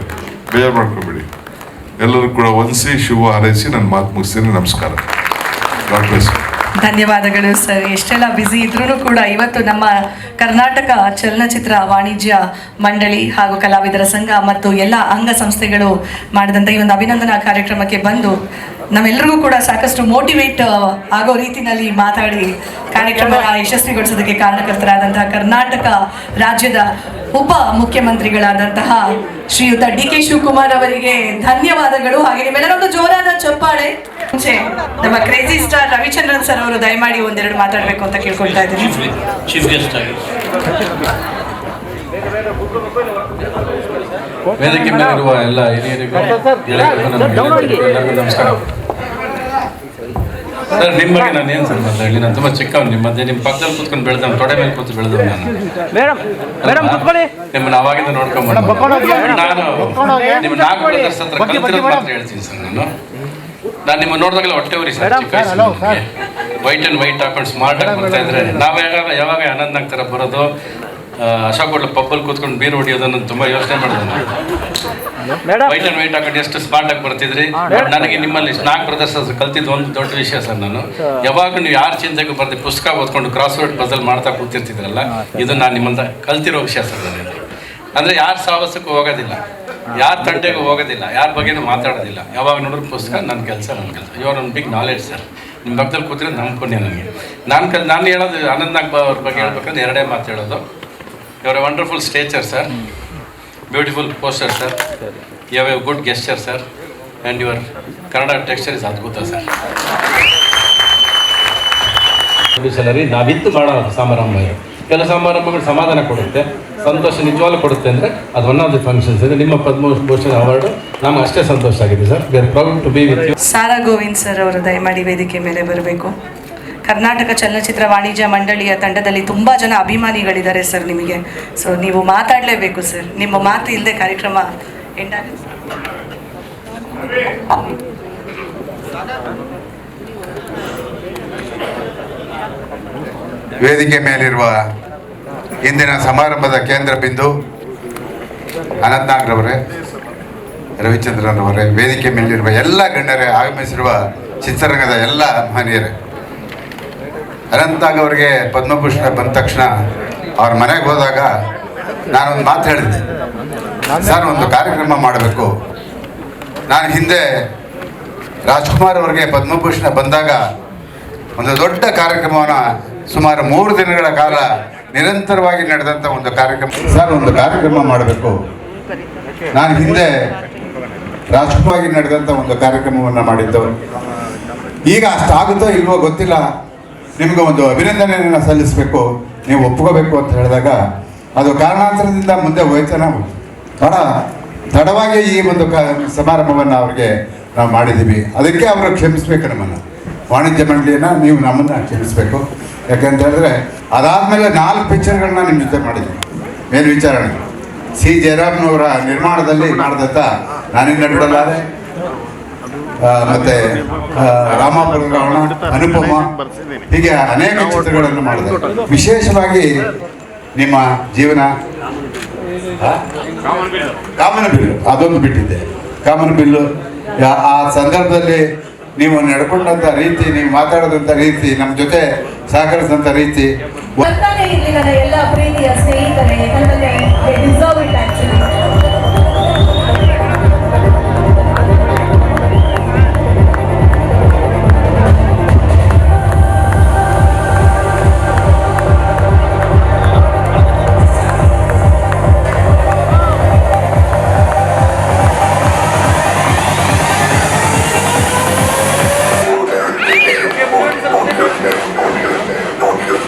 ಬೇಜಾರು ಮಾಡ್ಕೊಬೇಡಿ. ಎಲ್ಲರೂ ಕೂಡ ವಂದಿಸಿ ಶಿವ ಹಾರೈಸಿ ನನ್ನ ಮಾತು ಮುಗಿಸ್ತೀನಿ. ನಮಸ್ಕಾರ. ಧನ್ಯವಾದಗಳು ಸರ್. ಎಷ್ಟೆಲ್ಲ ಬ್ಯುಸಿ ಇದ್ರೂ ಕೂಡ ಇವತ್ತು ನಮ್ಮ ಕರ್ನಾಟಕ ಚಲನಚಿತ್ರ ವಾಣಿಜ್ಯ ಮಂಡಳಿ ಹಾಗೂ ಕಲಾವಿದರ ಸಂಘ ಮತ್ತು ಎಲ್ಲ ಅಂಗ ಸಂಸ್ಥೆಗಳು ಮಾಡಿದಂಥ ಈ ಒಂದು ಅಭಿನಂದನಾ ಕಾರ್ಯಕ್ರಮಕ್ಕೆ ಬಂದು ನಮ್ಮೆಲ್ಲರಿಗೂ ಕೂಡ ಸಾಕಷ್ಟು ಮೋಟಿವೇಟ್ ಆಗೋ ರೀತಿಯಲ್ಲಿ ಮಾತಾಡಿ ಕಾರ್ಯಕ್ರಮ ಯಶಸ್ವಿಗೊಳಿಸೋದಕ್ಕೆ ಕಾರಣಕರ್ತರಾದಂತಹ ಕರ್ನಾಟಕ ರಾಜ್ಯದ ಉಪ ಮುಖ್ಯಮಂತ್ರಿಗಳಾದಂತಹ ಶ್ರೀಯುತ ಡಿ ಕೆ ಶಿವಕುಮಾರ್ ಅವರಿಗೆ ಧನ್ಯವಾದಗಳು. ಹಾಗೆ ನಿಮ್ಮೆಲ್ಲರೊಂದು ಜೋರಾದ ಚಪ್ಪಾಳೆ. ಮುಂಚೆ ನಮ್ಮ ಕ್ರೇಜಿ ಸ್ಟಾರ್ ರವಿಚಂದ್ರನ್ ಸರ್ ಅವರು ದಯಮಾಡಿ ಒಂದೆರಡು ಮಾತಾಡಬೇಕು ಅಂತ ಕೇಳ್ಕೊಳ್ತಾ ಇದ್ದೀನಿ. ವೇದಿಕೆ ಮೇಲಿರುವ ಎಲ್ಲ ಹಿರಿಯರಿಗೂ ನಮಸ್ಕಾರ. ಸರ್ ನಿಮ್ಮ ಬಗ್ಗೆ ನಾನು ಏನು ಸರ್ ಮಾತಾಡಲಿ? ನಾನು ತುಂಬ ಚಿಕ್ಕವನು ನಿಮ್ಮ ಮಧ್ಯೆ ನಿಮ್ಮ ಪಕ್ಕದಲ್ಲಿ ಕೂತ್ಕೊಂಡು ಬೆಳೆದವನು ತೊಡೆ ಮೇಲೆ ಕೂತು ಬೆಳೆದವನು ನಾನು. ಅಲ್ವಾ? ನಿಮ್ಮನ್ನ ಅವಾಗಿಂದ ನೋಡ್ಕೊಂಡು ನಾನು ನಿಮ್ಮ ನಾಲ್ಕು ಬ್ರದರ್ಸ್ ಹತ್ರ ಕಲ್ತಿರೋದು ಮಾತ್ರ ಹೇಳ್ತೀನಿ ಸರ್ ನಾನು. ನಾನು ನಿಮ್ಮ ನೋಡಿದಾಗಲೇ ಹೊಟ್ಟೆ ಉರಿ ಸರ್ ಚಿಕ್ಕ ವೈಟ್ ಅಂಡ್ ವೈಟ್ ಹಾಕೊಂಡು ಸ್ಮಾರ್ಟ್ ಆಗಿ ಬರ್ತಾ ಇದ್ರೆ ನಾವು ಯಾವಾಗ ಯಾವಾಗ ಆನಂದ್ ಆಗ್ತಾರ ಬರೋದು? ಅಶೋಕ್ ಪಬ್ಬಲ್ಲಿ ಕೂತ್ಕೊಂಡು ಬೀರ್ ಹೊಡಿಯೋದನ್ನು ತುಂಬ ಯೋಚನೆ ಮಾಡಿದೆ ನಾನು. ವೈಟ್ ಅಂಡ್ ವೈಟ್ ಹಾಕೊಂಡು ಎಷ್ಟು ಸ್ಮಾರ್ಟ್ ಆಗಿ ಬರ್ತಿದ್ರಿ. ನನಗೆ ನಿಮ್ಮಲ್ಲಿ ನಾಲ್ಕು ಪ್ರದರ್ಶನ ಕಲ್ತಿದ್ದು ಒಂದು ದೊಡ್ಡ ವಿಷಯ ಸರ್ ನಾನು. ಯಾವಾಗ ನೀವು ಯಾರು ಚಿಂತೆಗೂ ಬರ್ದು ಪುಸ್ತಕ ಓದ್ಕೊಂಡು ಕ್ರಾಸ್ ವರ್ಡ್ ಬದಲ್ ಮಾಡ್ತಾ ಕೂತಿರ್ತಿದ್ರಲ್ಲ ಇದು ನಾನು ನಿಮ್ಮಂತ ಕಲ್ತಿರೋ ವಿಷಯ ಸರ್ ನನಗೆ. ಅಂದ್ರೆ ಯಾರು ಸಾಹಸಕ್ಕೂ ಹೋಗೋದಿಲ್ಲ. ಯಾರ ತಂಡೆಗೂ ಹೋಗೋದಿಲ್ಲ. ಯಾರ ಬಗ್ಗೆನೂ ಮಾತಾಡೋದಿಲ್ಲ. ಯಾವಾಗ ನೋಡಿದ್ರು ಪುಸ್ತಕ ನನ್ನ ಕೆಲಸ ನನ್ನ ಕೆಲಸ. ಇವಾಗ ಒಂದು ಬಿಗ್ ನಾಲೆಡ್ಜ್ ಸರ್ ನಿಮ್ಮ ಪಕ್ಕದಲ್ಲಿ ಕೂತ್ರೆ ನಮ್ಮ ಪುಣ್ಯ ನನಗೆ. ನಾನು ಕಲ್ ನಾನು ಹೇಳೋದು ಆನಂದ್ ನಾಗ್ ಅವ್ರ ಬಗ್ಗೆ ಹೇಳ್ಬೇಕಂದ್ರೆ ಎರಡೇ ಮಾತು ಹೇಳೋದು. ಇವರ್ a wonderful stature sir beautiful poster sir you have a good gesture sir and your Kannada texture is ಅದ್ಭುತ ಸರ್ ಸಲರಿ ನಾವಿದ್ದು ಮಾಡೋ ಸಮಾರಂಭ. ಇದು ಕೆಲ ಸಮಾರಂಭಗಳು ಸಮಾಧಾನ ಕೊಡುತ್ತೆ, ಸಂತೋಷ ನಿಜವಾಗ್ಲೂ ಕೊಡುತ್ತೆ ಅಂದರೆ ಅದು ಒನ್ ಆಫ್ ದಿ ಫಂಕ್ಷನ್ಸ್ ಇದೆ ನಿಮ್ಮ ಪದ್ಮಭೂಷಣ ಅವಾರ್ಡ್ ನಮ್ಗೆ ಅಷ್ಟೇ ಸಂತೋಷ ಆಗಿದೆ sir we are proud to be with you Sara Govind sir ಅವರು ದಯಮಾಡಿ ವೇದಿಕೆ ಮೇಲೆ ಬರಬೇಕು. ಕರ್ನಾಟಕ ಚಲನಚಿತ್ರ ವಾಣಿಜ್ಯ ಮಂಡಳಿಯ ತಂಡದಲ್ಲಿ ತುಂಬ ಜನ ಅಭಿಮಾನಿಗಳಿದ್ದಾರೆ ಸರ್ ನಿಮಗೆ. ಸೊ ನೀವು ಮಾತಾಡಲೇಬೇಕು ಸರ್. ನಿಮ್ಮ ಮಾತು ಇಲ್ಲದೆ ಕಾರ್ಯಕ್ರಮ ಎಂಡ್ ವೇದಿಕೆ ಮೇಲಿರುವ ಇಂದಿನ ಸಮಾರಂಭದ ಕೇಂದ್ರ ಬಿಂದು ಅನಂತನಾಗ್ರವರೇ, ರವಿಚಂದ್ರನ್ ಅವರೇ, ವೇದಿಕೆ ಮೇಲಿರುವ ಎಲ್ಲ ಗಣ್ಯರೇ, ಆಗಮಿಸಿರುವ ಚಿತ್ರರಂಗದ ಎಲ್ಲ ಮಹನೀಯರೇ. ಅನಂತನಾಗ್ ಅವರಿಗೆ ಪದ್ಮಭೂಷಣ ಬಂದ ತಕ್ಷಣ ಅವ್ರ ಮನೆಗೆ ಹೋದಾಗ ನಾನೊಂದು ಮಾತು ಹೇಳಿದ್ದೆ. ಸರ್, ಒಂದು ಕಾರ್ಯಕ್ರಮ ಮಾಡಬೇಕು. ನಾನು ಹಿಂದೆ ರಾಜ್ಕುಮಾರ್ ಅವರಿಗೆ ಪದ್ಮಭೂಷಣ ಬಂದಾಗ ಒಂದು ದೊಡ್ಡ ಕಾರ್ಯಕ್ರಮವನ್ನು ಸುಮಾರು ಮೂರು ದಿನಗಳ ಕಾಲ ನಿರಂತರವಾಗಿ ನಡೆದಂಥ ಒಂದು ಕಾರ್ಯಕ್ರಮ. ಸರ್, ಒಂದು ಕಾರ್ಯಕ್ರಮ ಮಾಡಬೇಕು. ನಾನು ಹಿಂದೆ ರಾಜ್ಕುಮಾರ್ ನಡೆದಂಥ ಒಂದು ಕಾರ್ಯಕ್ರಮವನ್ನು ಮಾಡಿದ್ದವರು ಈಗ ಅಷ್ಟಾಗುತ್ತೋ ಇಲ್ವೋ ಗೊತ್ತಿಲ್ಲ. ನಿಮಗೆ ಒಂದು ಅಭಿನಂದನೆಯನ್ನು ಸಲ್ಲಿಸಬೇಕು, ನೀವು ಒಪ್ಕೋಬೇಕು ಅಂತ ಹೇಳಿದಾಗ, ಅದು ಕಾರಣಾಂತರದಿಂದ ಮುಂದೆ ಹೋಯ್ತಾನೆ ಬಹಳ ತಡವಾಗಿ ಈ ಒಂದು ಕ, ಸಮಾರಂಭವನ್ನು ಅವ್ರಿಗೆ ನಾವು ಮಾಡಿದ್ದೀವಿ. ಅದಕ್ಕೆ ಅವರು ಕ್ಷಮಿಸಬೇಕು ನಮ್ಮನ್ನು. ವಾಣಿಜ್ಯ ಮಂಡಳಿಯನ್ನು ನೀವು ನಮ್ಮನ್ನು ಕ್ಷಮಿಸಬೇಕು. ಯಾಕೆಂತ ಹೇಳಿದ್ರೆ, ಅದಾದಮೇಲೆ ನಾಲ್ಕು ಪಿಕ್ಚರ್ಗಳನ್ನ ನಿಮ್ಮ ಜೊತೆ ಮಾಡಿದ್ವಿ. ಮೇಲ್ವಿಚಾರಣೆ ಸಿ. ಜಯರಾಮ್ನವರ ನಿರ್ಮಾಣದಲ್ಲಿ ಮಾಡಿದಂಥ ನಾನಿನ್ನ ಬಿಡಲಾರೆ. ಮತ್ತೆ ರಾಮಾಪುರ ಅನುಪಮ, ಹೀಗೆ ಅನೇಕ ಚಿತ್ರಗಳನ್ನು ಮಾಡಿದೆ ವಿಶೇಷವಾಗಿ ನಿಮ್ಮ ಜೀವನ ಕಾಮನ್ ಬಿಲ್ಲು, ಅದೊಂದು ಬಿಟ್ಟಿದ್ದೆ. ಕಾಮನ ಬಿಲ್ಲು, ಆ ಸಂದರ್ಭದಲ್ಲಿ ನೀವು ನಡ್ಕೊಂಡಂಥ ರೀತಿ, ನೀವು ಮಾತಾಡದಂತ ರೀತಿ, ನಮ್ಮ ಜೊತೆ ಸಹಕರಿಸಿದಂಥ ರೀತಿ. ಎಲ್ಲ ಪ್ರೀತಿಯ ಸ್ನೇಹಿತರೆ